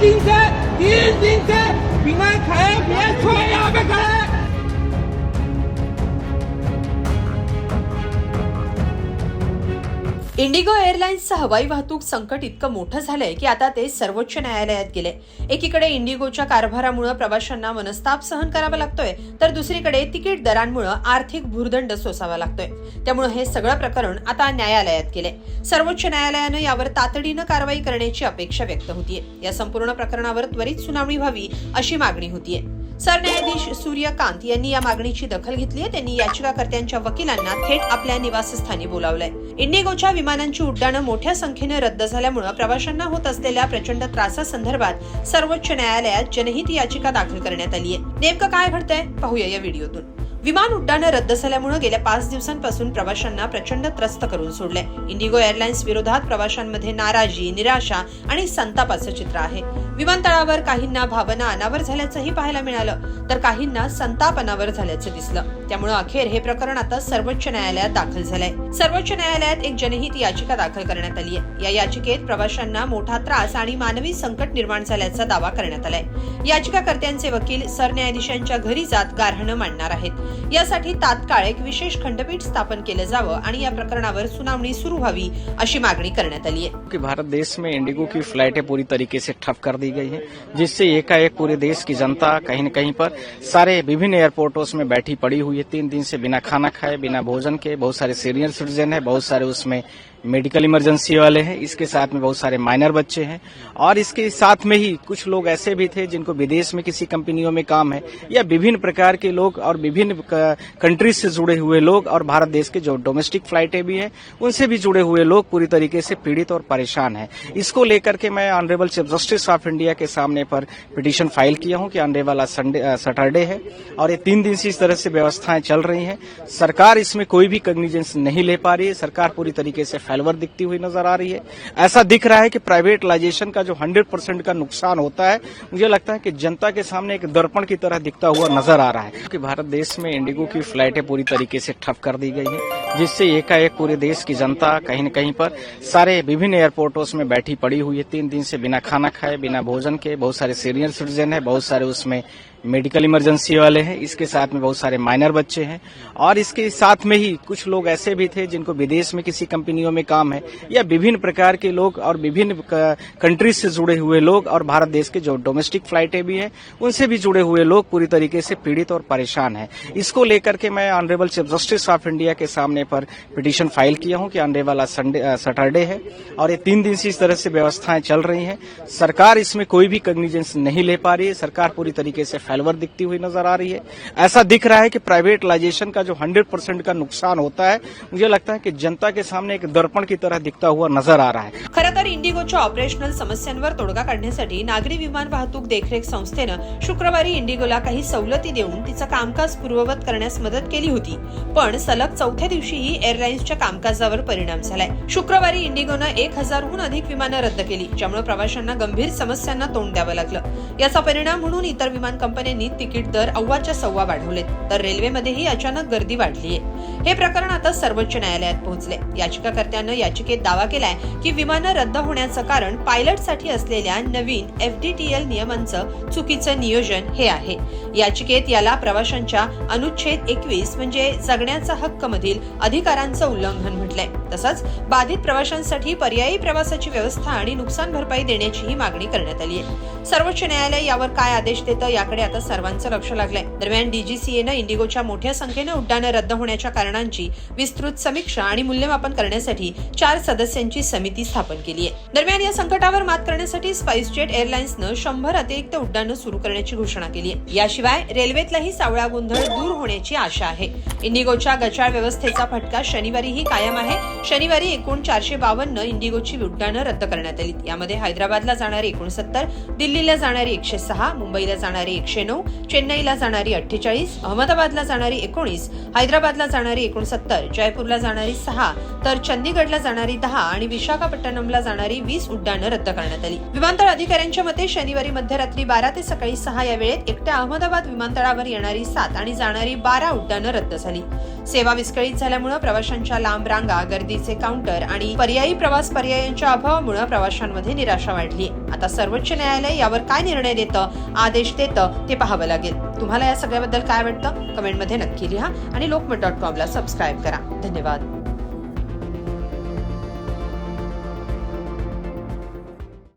दिन से तीन दिन से बिना खाए पिए सोए यहाँ पे खड़े इंडिगो एअरलाइन्सचं हवाई वाहतूक संकट इतकं मोठं झालंय की आता ते सर्वोच्च न्यायालयात गेले. एकीकडे इंडिगोच्या कारभारामुळे प्रवाशांना मनस्ताप सहन करावा लागतोय तर दुसरीकडे तिकीट दरांमुळे आर्थिक भूर्दंड सोसावा लागतोय. त्यामुळे हे सगळं प्रकरण आता न्यायालयात गेले. सर्वोच्च न्यायालयानं यावर तातडीनं कारवाई करण्याची अपेक्षा व्यक्त होतीये. या संपूर्ण प्रकरणावर त्वरित सुनावणी व्हावी अशी मागणी होतीये. सरन्यायाधीश सूर्यकांत यांनी या मागणीची दखल घेतली आहे. त्यांनी याचिकाकर्त्यांच्या वकिलांना थेट आपल्या निवासस्थानी बोलावलंय. इंडिगोच्या विमानांची उड्डाणं मोठ्या संख्येनं रद्द झाल्यामुळे प्रवाशांना होत असलेल्या प्रचंड त्रासासंदर्भात सर्वोच्च न्यायालयात जनहित याचिका दाखल करण्यात आली आहे नेमकं काय घडतंय? पाहूया या व्हिडिओतून. विमान उड्डाणं रद्द झाल्यामुळे गेल्या पाच दिवसांपासून प्रवाशांना प्रचंड त्रस्त करून सोडले इंडिगो एअरलाइन्स विरोधात प्रवाशांमध्ये नाराजी निराशा आणि संतापाचं चित्र आहे. विमानतळावर काहींना भावना अनावर झाल्याचंही पाहायला मिळालं. तर काहींना संताप अनावर झाल्याचं दिसलं. त्यामुळे अखेर हे प्रकरण आता सर्वोच्च न्यायालयात दाखल झालंय. सर्वोच्च न्यायालयात एक जनहित याचिका दाखल करण्यात आली आहे या याचिकेत प्रवाशांना मोठा त्रास आणि मानवी संकट निर्माण झाल्याचा दावा करण्यात आलाय. याचिकाकर्त्यांचे वकील सरन्यायाधीशांच्या घरी जात गारहाणं मांडणार आहेत. यासाठी तात्काळ एक विशेष खंडपीठ स्थापन केलं जावं आणि या प्रकरणावर सुनावणी सुरू व्हावी अशी मागणी करण्यात आली आहे कि भारत देश में इंडिगो की फ्लाइटें पूरी तरीके से ठप कर दी गई है जिससे एकाएक पूरे देश की जनता कहीं न कहीं पर सारे विभिन्न एयरपोर्टों में बैठी पड़ी हुई ये तीन दिन से बिना खाना खाए बिना भोजन के बहुत सारे सीनियर सिटीजन है बहुत सारे उसमें मेडिकल इमरजेंसी वाले हैं, इसके साथ में बहुत सारे माइनर बच्चे हैं, और इसके साथ में ही कुछ लोग ऐसे भी थे जिनको विदेश में किसी कंपनियों में काम है, या विभिन्न प्रकार के लोग और विभिन्न कंट्रीज़ से जुड़े हुए लोग, और भारत देश के जो डोमेस्टिक फ्लाइटें भी हैं, उनसे भी जुड़े हुए लोग पूरी तरीके से पीड़ित और परेशान है। इसको लेकर के मैं honourable chief justice of India के सामने पर पिटिशन फ़ाइल किया हूँ कि आने वाला सैटरडे है, और ये तीन दिन से इस तरह से व्यवस्थाएँ चल रही हैं। सरकार इसमें कोई भी कग्निजेंस नहीं ले पा रही है, सरकार पूरी तरीके से फैलवर दिखती हुई नज़र आ रही है। ऐसा दिख रहा है कि प्राइवेटलाइजेशन का जो 100 परसेंट का नुकसान होता है, मुझे लगता है कि जनता के सामने एक दर्पण की तरह दिखता हुआ नज़र आ रहा है। कि भारत देश में इंडिगो की फ्लाइटें पूरी तरीके से ठप कर दी गई है, जिससे एकाएक पूरे देश की जनता कहीं न कहीं पर सारे विभिन्न एयरपोर्टों में बैठी पड़ी हुई है। तीन दिन से बिना खाना खाए, बिना भोजन के बहुत सारे सीनियर सिटीजन है, बहुत सारे उसमें मेडिकल इमरजेंसी वाले हैं, इसके साथ में बहुत सारे माइनर बच्चे हैं, और इसके साथ में ही कुछ लोग ऐसे भी थे जिनको विदेश में किसी कंपनियों में काम है, या विभिन्न प्रकार के लोग और विभिन्न कंट्रीज़ से जुड़े हुए लोग, और भारत देश के जो डोमेस्टिक फ्लाइटें भी हैं, उनसे भी जुड़े हुए लोग पूरी तरीके से पीड़ित और परेशान है। इसको लेकर के मैं honourable chief justice of India के सामने पर पिटिशन फ़ाइल किया हूँ कि आने वाला सैटरडे है, और ये तीन दिन से इस तरह से व्यवस्थाएँ चल रही हैं। सरकार इसमें कोई भी कग्निजेंस नहीं ले पा रही है, सरकार पूरी तरीके से फैलवर दिखती हुई नजर आ रही है। ऐसा दिख रहा है कि प्राइवेटलाइजेशन का जो 100 परसेंट का नुकसान होता है मुझे लगता है कि जनता के सामने एक दर्पण की तरह दिखता हुआ नजर आ रहा है। खरं तर इंडिगोच्या ऑपरेशनल समस्यांवर तोडगा काढण्यासाठी नागरी विमान वाहतूक देखरेख संस्थेनं शुक्रवारी इंडिगोला काही सवलती देऊन तिचं कामकाज पूर्ववत करण्यास मदत केली होती. पण सलग चौथ्या दिवशीही एअरलाइन्सच्या कामकाजावर परिणाम झालाय. शुक्रवारी इंडिगोनं एक हजारहून अधिक विमानं रद्द केली ज्यामुळे प्रवाशांना गंभीर समस्यांना तोंड द्यावं लागलं. याचा परिणाम म्हणून इतर विमान कंपन्यांनी तिकीट दर अव्वाच्या सव्वा वाढवलेत. तर रेल्वेमध्येही अचानक गर्दी वाढलीय. हे प्रकरण आता सर्वोच्च न्यायालयात पोहोचले. याचिकाकर्त्यानं याचिकेत दावा केलाय की विमानं रद्द होण्याचं कारण पायलटसाठी असलेल्या नवीन एफडीटीएल नियमांचं चुकीचं नियोजन हे आहे. याचिकेत याला प्रवाशांच्या अनुच्छेद एकवीस म्हणजे जगण्याचा हक्क मधील अधिकारांचं उल्लंघन म्हटलंय. तसंच बाधित प्रवाशांसाठी पर्यायी प्रवासाची व्यवस्था आणि नुकसान भरपाई देण्याचीही मागणी करण्यात आली आहे सर्वोच्च न्यायालय यावर काय आदेश देतं याकडे आता सर्वांचं लक्ष लागलंय. दरम्यान डीजीसीएनं इंडिगोच्या मोठ्या संख्येनं उड्डाणं रद्द होण्याच्या कारणांची विस्तृत समीक्षा आणि मूल्यमापन करण्यासाठी चार सदस्यांची समिती स्थापन केली आहे. दरम्यान या संकटावर मात करण्यासाठी स्पाइसजेट एअरलाइन्सनं शंभर अतिरिक्त उड्डाणं सुरू करण्याची घोषणा केली आहे. याशिवाय रेल्वेतलाही सावळा गोंधळ दूर होण्याची आशा आहे. इंडिगोच्या गचाळ व्यवस्थेचा फटका शनिवारीही कायम आहे. शनिवारी एकूण चारशे बावन्न इंडिगोची उड्डाणं रद्द करण्यात आली. यामध्ये हैदराबादला जाणारी एकोणसत्तर दिल्लीला जाणारी जाणारी एकशे सहा मुंबईला जाणारी एकशे नऊ चेन्नईला जाणारी अठ्ठेचाळीस अहमदाबादला जाणारी एकोणीस हैदराबादला जाणारी एकोणसत्तर जयपूरला जाणारी सहा तर चंदीगडला जाणारी दहा आणि विशाखापट्टणमला जाणारी वीस उड्डाणं रद्द करण्यात आली. विमानतळ अधिकाऱ्यांच्या मते शनिवारी मध्यरात्री बारा ते सकाळी सहा या वेळेत एकट्या अहमदाबाद विमानतळावर येणारी सात आणि जाणारी बारा उड्डाणं रद्द झाली. सेवा विस्कळीत झाल्यामुळे प्रवाशांच्या लांब रांगा गर्दीचे काउंटर आणि पर्यायी प्रवास पर्यायांच्या अभावामुळे प्रवाशांमध्ये निराशा वाढली आता सर्वोच्च न्यायालय यावर काय निर्णय देतं आदेश देतं ते पाहावं लागेल. तुम्हाला या सगळ्याबद्दल काय वाटतं? कमेंटमध्ये नक्की लिहा आणि लोकमत डॉट कॉमला सबस्क्राईब करा. धन्यवाद.